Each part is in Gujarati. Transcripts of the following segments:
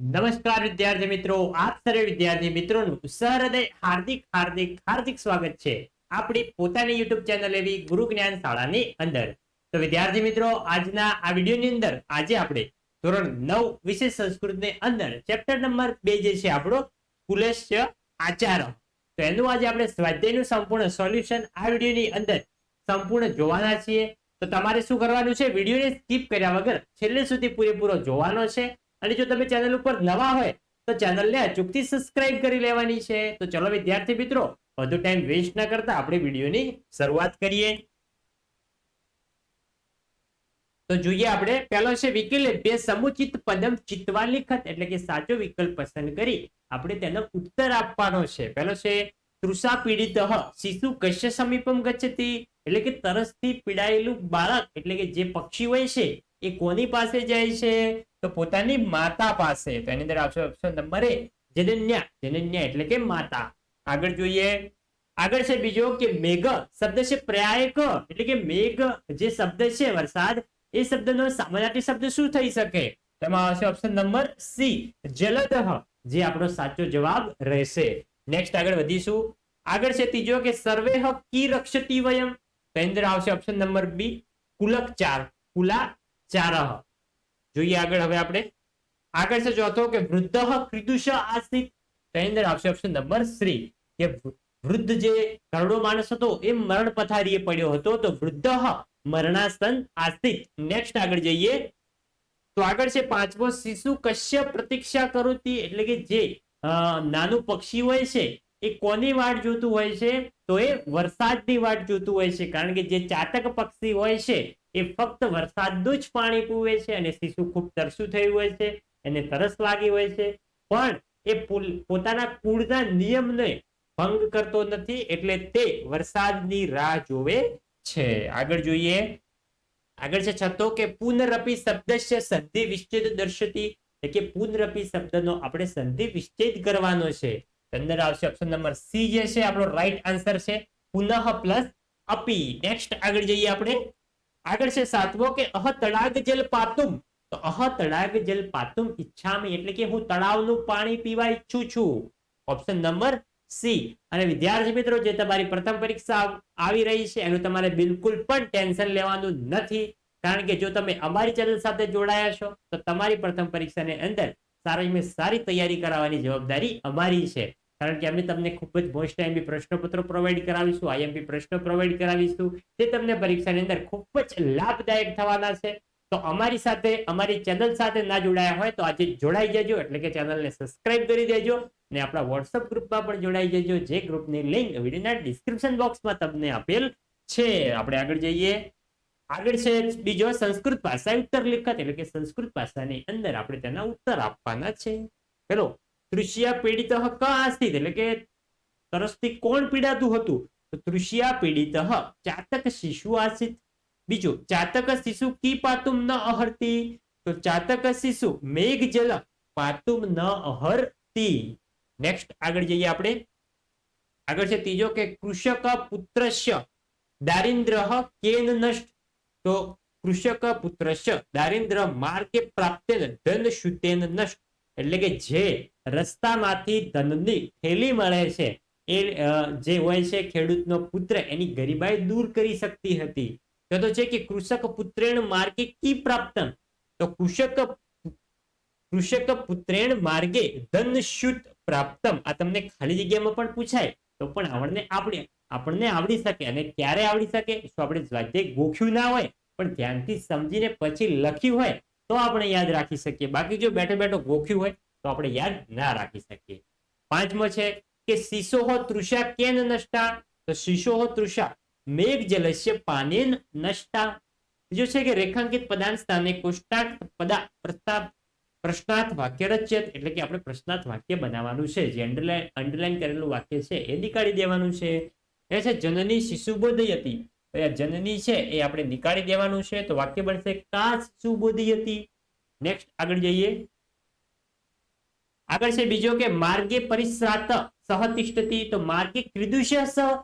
નમસ્કાર વિદ્યાર્થી મિત્રો, આપ સર્વે વિદ્યાર્થી મિત્રોનું સહૃદય હાર્દિક હાર્દિક હાર્દિક સ્વાગત છે આપણી પોતાની યુટ્યુબ ચેનલ એવી ગુરુ જ્ઞાન શાળાની અંદર. તો વિદ્યાર્થી મિત્રો, આજના આ વિડીયોની અંદર આજે આપણે ધોરણ નવ વિશેષ સંસ્કૃતની અંદર ચેપ્ટર નંબર બે જે છે આપણો કુલેશ્ય આચાર તો એનું આજે આપણે સ્વાધ્યાયનું સંપૂર્ણ સોલ્યુશન આ વિડીયોની અંદર સંપૂર્ણ જોવાના છીએ. તો તમારે શું કરવાનું છે, વિડીયોને સ્કીપ કર્યા વગર છેલ્લે સુધી પૂરેપૂરો જોવાનો છે. અને જો તમે ચેનલ ઉપર નવા હોય, તો ચેનલને અચૂકથી સબસ્ક્રાઇબ કરી લેવાની છે. તો ચલો વિદ્યાર્થી મિત્રો, વધુ ટાઈમ વેસ્ટ ના કરતા આપણે વિડીયોની શરૂઆત કરીએ. તો જોઈએ આપણે, પહેલો છે વિકલ્પ બે, સમુચિત પદમ ચિત્વા લિખત એટલે કે સાચો વિકલ્પ પસંદ કરી આપણે તેનો ઉત્તર આપવાનો છે. પહેલો છે તૃષા પીડિત શિશુ કશ્ય સમીપમ ગચ્છતી, એટલે કે તરસથી પીડાયેલું બાળક, એટલે કે જે પક્ષી હોય છે, એ કોની પાસે જાય છે? તો પોતાની માતા પાસે, તો એની અંદર આવશે ઓપ્શન નંબર એ, જનન્યા. જનન્યા એટલે કે માતા. આગળ જોઈએ. આગળ છે બીજો કે મેઘ. શબ્દ છે પ્રયાયક. એટલે કે મેઘ જે શબ્દ છે વરસાદ, એ શબ્દનો સામાનાર્થી શબ્દ શું થઈ શકે? તેમાં આવશે ઓપ્શન નંબર સી, જલદ. જે આપણો સાચો જવાબ રહેશે. નેક્સ્ટ આગળ વધીશું. આગળ છે ત્રીજો કે સર્વે કી રક્ષતી વયમ? તો અંદર આવશે ઓપ્શન નંબર બી, કુલક ચાર. કુલા ચાર. જોઈએ આગળ હવે આપણે. આગળ છે ચોથો કે વૃદ્ધ ક્રિદુષ આસિત. તેની અંદર આવશે ઓપ્શન નંબર થ્રી કે વૃદ્ધ જે કરડો માણસ હતો એ મરણ પથારીએ પડ્યો હતો. તો વૃદ્ધ મરણાસન આસ્તિક નેક્સ્ટ આગળ જઈએ. તો આગળ છે પાંચમો, શિશુ કશ્ય પ્રતીક્ષા કરોતી. એટલે કે જે નાનું પક્ષી હોય છે, એ કોની વાટ જોતું હોય છે? તો એ વરસાદની વાટ જોતું હોય છે. કારણ કે જે ચાતક પક્ષી હોય છે એ ફક્ત વરસાદનું જ પાણી પીવે છે અને શિશુ ખૂબ તરસું થયું હોય છે, એને તરસ લાગી હોય છે. પણ એ પોતાના કુળના નિયમને ભંગ કરતો નથી એટલે તે વરસાદની રાહ જોવે છે. આગળ જોઈએ. આગળ છે છતો કે પુનરપી છે સંધિ વિચ્છેદ દર્શતી. એટલે કે પુનરપી શબ્દનો આપણે સંધિ વિચ્છેદ કરવાનો છે. અંદર આવશે ઓપ્શન નંબર સી જે છે, આપણો રાઈટ આન્સર છે. પુનઃ પ્લસ અપી. નેક્સ્ટ આગળ જઈએ આપણે. આગળ છે સાતમો કે અહ તળાગ જલ પાતુમ. તો અહ તળાગ જલ પાતુમ ઈચ્છામી એટલે કે હું તળાવનું પાણી પીવા ઈચ્છું છું. Option number C. અને વિદ્યાર્થી મિત્રો, જે તમારી પ્રથમ પરીક્ષા આવી રહી છે, એનું તમારે બિલકુલ પણ ટેન્શન લેવાનું નથી. કારણ કે જો તમે અમારી ચેનલ સાથે જોડાયા છો, તો તમારી પ્રથમ પરીક્ષાની અંદર સારી સારી તૈયારી કરાવવાની જવાબદારી અમારી છે. કારણ કે અમે તમને ખૂબ જ મોસ્ટ આઈએમપી પ્રશ્નપત્રો પ્રોવાઈડ કરાવીશું આઈએમપી પ્રશ્નો પ્રોવાઈડ કરાવીશું તે તમને પરીક્ષાની અંદર ખૂબ જ લાભદાયક થવાના છે. તો અમારી સાથે, અમારી ચેનલ સાથે ના જોડાયા હોય તો આજે જોડાઈ જજો, એટલે કે ચેનલને સબસ્ક્રાઇબ કરી દેજો અને આપણા વોટ્સઅપ ગ્રુપમાં પણ જોડાઈ જજો, જે ગ્રુપની લિંક વિડીયોના ડિસ્ક્રિપ્શન બોક્સમાં તમને આપેલ છે. આપણે આગળ જઈએ. આગળ છે બીજો સંસ્કૃત ભાષા ઉત્તર લિખત એટલે કે સંસ્કૃત ભાષાની અંદર આપણે તેના ઉત્તર આપવાના છે. પેલો તૃષિયા પીડિત ક આસ્તિત એટલે કે તરસથી કોણ પીડાતું હતું? તો તૃષિયા પીડિત ચાતક શિશુ આસિત બીજું, ચાતક શિશુ કી પાતુમ ન અહરતી? તો ચાતક શિશુ મેઘ જલ પાતુમ ન અહરતી. નેક્સ્ટ આગળ જઈએ આપણે. આગળ છે ત્રીજો કે કૃષક પુત્રસ્ય દારિદ્ર કેન નષ્ટ. તો કૃષક પુત્રસ્ય દારિદ્ર માર્ગે પ્રાપ્તેન ધન શુતેન નષ્ટ. એટલે કે જે રસ્તામાંથી ધનની થેલી મળે છે, એ જે હોય છે ખેડૂતનો પુત્ર, એની ગરીબાઈ દૂર કરી શકતી હતી. તો તો છે કે કૃષક પુત્રેણ માર્ગે કી પ્રાપ્તમ તો કૃષક કૃષક પુત્રેણ માર્ગે ધન શુત પ્રાપ્તમ આ તમને ખાલી જગ્યામાં પણ પૂછાય, તો પણ આપણને આપણે આપણને આવડી શકે અને ક્યારે આવડી શકે? શું આપણે સ્વાધ્યાય ગોખ્યું ના હોય? પણ ધ્યાનથી સમજીને પછી લખ્યું હોય તો આપણે યાદ રાખી શકીએ. બાકી જો બેઠો બેઠો ગોખ્યું હોય, તો આપણે યાદ ના રાખી શકીએ. પાંચમો છે કે શિશોહો તૃષા કેન નષ્ટા? તો શિશોહો તૃષા મેઘ જલસ્ય પાને નષ્ટા. બીજો છે કે રેખાંકિત પદાર્થ સ્થાને કોષ્ટાંત પદા પ્રસ્તાવ પ્રશ્નાર્થ વાક્ય રચ્યત, એટલે કે આપણે પ્રશ્નાર્થ વાક્ય બનાવવાનું છે. જે અંડરલાઈન અંડરલાઈન કરેલું વાક્ય છે એ નીકાળી દેવાનું છે. એ છે, જનની શિશુ બોધયતી તો આ જનની છે એ આપણે નીકાળી દેવાનું છે, તો વાક્ય બનશે કા શિશુ હતી. નેક્સ્ટ આગળ જઈએ. આગળ છે બીજો કે, માર્ગે પરિશ્રાત સહ તો માર્ગે ક્રિદુષ્ય સહ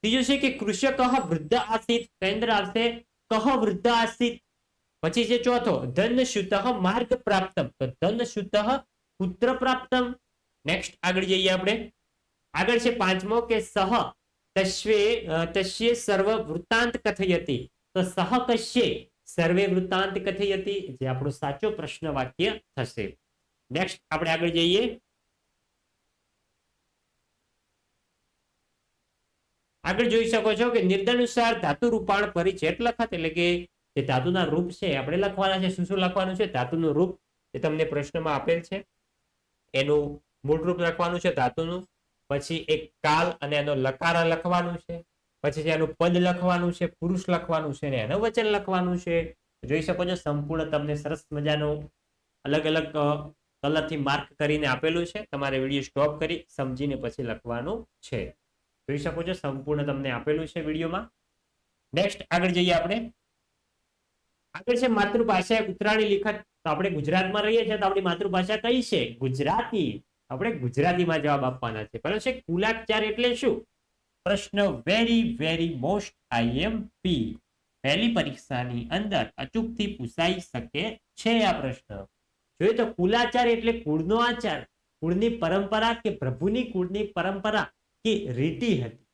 ત્રીજો છે કે કૃષક વૃદ્ધ આસિત. કેન્દ્ર આવશે, કહ વૃદ્ધ આસિત. પછી છે ચોથો, ધન શુતઃ માર્ગ પ્રાપ્તમ. તો ધન શુતઃ પુત્ર પ્રાપ્તમ. નેક્સ્ટ આગળ જઈએ આપણે. આગળ છે પાંચમો કે, સહ તસ્વે અ, સર્વ વૃત્તાંત કથયતી તો સહ કશ્યે સર્વે વૃત્તાંત કથયતી જે આપણો સાચો પ્રશ્ન વાક્ય થશે। નેક્સ્ટ આપણે આગળ જઈએ। આગળ જોઈ શકો છો કે નિર્દનુસાર ધાતુ રૂપાણ પરિચેત લખત એટલે કે જે ધાતુના રૂપ છે આપણે લખવાના છે. શું શું લખવાનું છે? ધાતુનું રૂપ એ તમને પ્રશ્નમાં આપેલ છે. એનું મૂળ રૂપ લખવાનું છે ધાતુનું. પછી એક કાલ અને એનો લકારા લખવાનું છે. પછી છે એનું પદ લખવાનું છે, પુરુષ લખવાનું છે અને એનું વચન લખવાનું છે. જોઈ શકો છો સંપૂર્ણ તમને સરસ મજાનું અલગ અલગ કલરથી માર્ક કરીને આપેલું છે. તમારે વીડિયો સ્ટોપ કરી સમજીને પછી લખવાનું છે. જોઈ શકો છો સંપૂર્ણ તમને આપેલું છે વિડીયોમાં. નેક્સ્ટ આગળ જઈએ આપણે. આગળ છે માતૃભાષા ઉત્તરાયણી લિખત. તો આપણે ગુજરાતમાં રહીએ છીએ તો આપણી માતૃભાષા કઈ છે? ગુજરાતી. આપણે ગુજરાતીમાં જવાબ આપવાના છે. બરાબર છે? કુલાચાર એટલે શું? પ્રશ્ન વેરી વેરી મોસ્ટ આઈએમપી પહેલી પરીક્ષાની અંદર અચૂકથી પૂછાઈ શકે છે આ પ્રશ્ન. જોઈએ તો કુલાચાર એટલે કુળનો આચાર. કુળની પરંપરા કે પ્રભુની કુળની પરંપરા કે રીતિ હતી.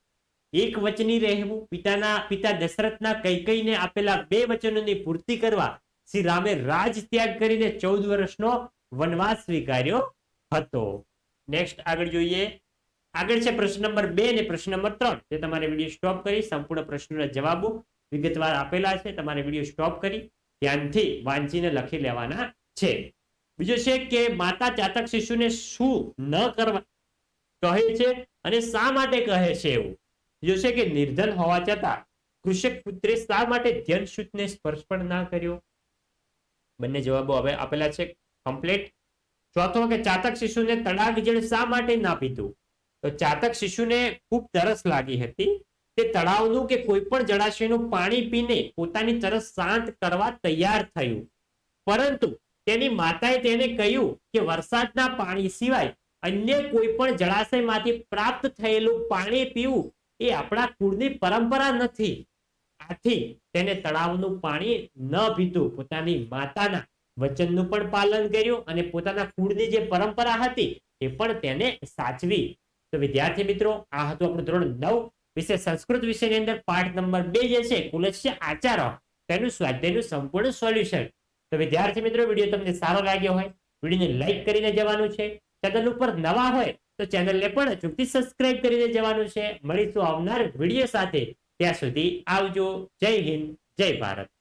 એક વચની રહેવું, પિતાના, પિતા દશરથના કૈકઈને આપેલા બે વચનોની પૂર્તિ કરવા શ્રી રામે રાજ ત્યાગ કરીને ચૌદ વર્ષનો વનવાસ સ્વીકાર્યો. હતો. નેક્સ્ટ આગળ જોઈએ. આગળ છે પ્રશ્ન નંબર બે અને પ્રશ્ન નંબર ત્રણ. જે તમારે વીડિયો સ્ટોપ કરી, સંપૂર્ણ પ્રશ્નોના જવાબો વિગતવાર આપેલા છે. તમારે વીડિયો સ્ટોપ કરી, ધ્યાનથી વાંચીને લખી લેવાના છે. બીજો છે કે માતા ચાતક શિશુને શું ન કરવા કહે છે અને શા માટે કહે છે એવું? બીજો છે કે નિર્ધન હોવા છતાં કૃષક પુત્રે શા માટે ધ્યાન શુદ્ધને સ્પર્શ પણ ના કર્યો? બંને જવાબો હવે આપેલા છે. કમ્પ્લીટ ચોથો કે ચાતક શિશુને તડાગ જળ શા માટે ના પીધું? તો ચાતક શિશુને ખૂબ તરસ લાગી હતી. તે તળાવનું કે કોઈ પણ જળાશયનું પાણી પીને પોતાની તરસ શાંત કરવા તૈયાર થયું. પરંતુ તેની માતાએ તેને કહ્યું કે વરસાદના પાણી સિવાય અન્ય કોઈ પણ જળાશયમાંથી પ્રાપ્ત થયેલું પાણી પીવું એ આપણા કુળની પરંપરા નથી. આથી તેને તળાવનું પાણી ન પીતું પોતાની માતાના વચનનું પણ પાલન કર્યું અને પોતાના કુળની જે પરંપરા હતી એ પણ તેને સાચવી. તો વિદ્યાર્થી મિત્રો, આ હતું આપણું ધોરણ નવ વિશે સંસ્કૃત વિષયની અંદર પાઠ નંબર બે જે છે, કુલસ્ય આચારો. તેનું સ્વાધ્યાયનું સંપૂર્ણ સોલ્યુશન. તો વિદ્યાર્થી મિત્રો, વીડિયો તમને સારો લાગ્યો હોય, વિડીયોને લાઈક કરીને જવાનું છે. ચેનલ ઉપર નવા હોય, તો ચેનલને પણ ચૂકતી સબસ્ક્રાઇબ કરીને જવાનું છે. મળીશું આવનાર વીડિયો સાથે. ત્યાં સુધી આવજો. જય હિન્દ, જય ભારત.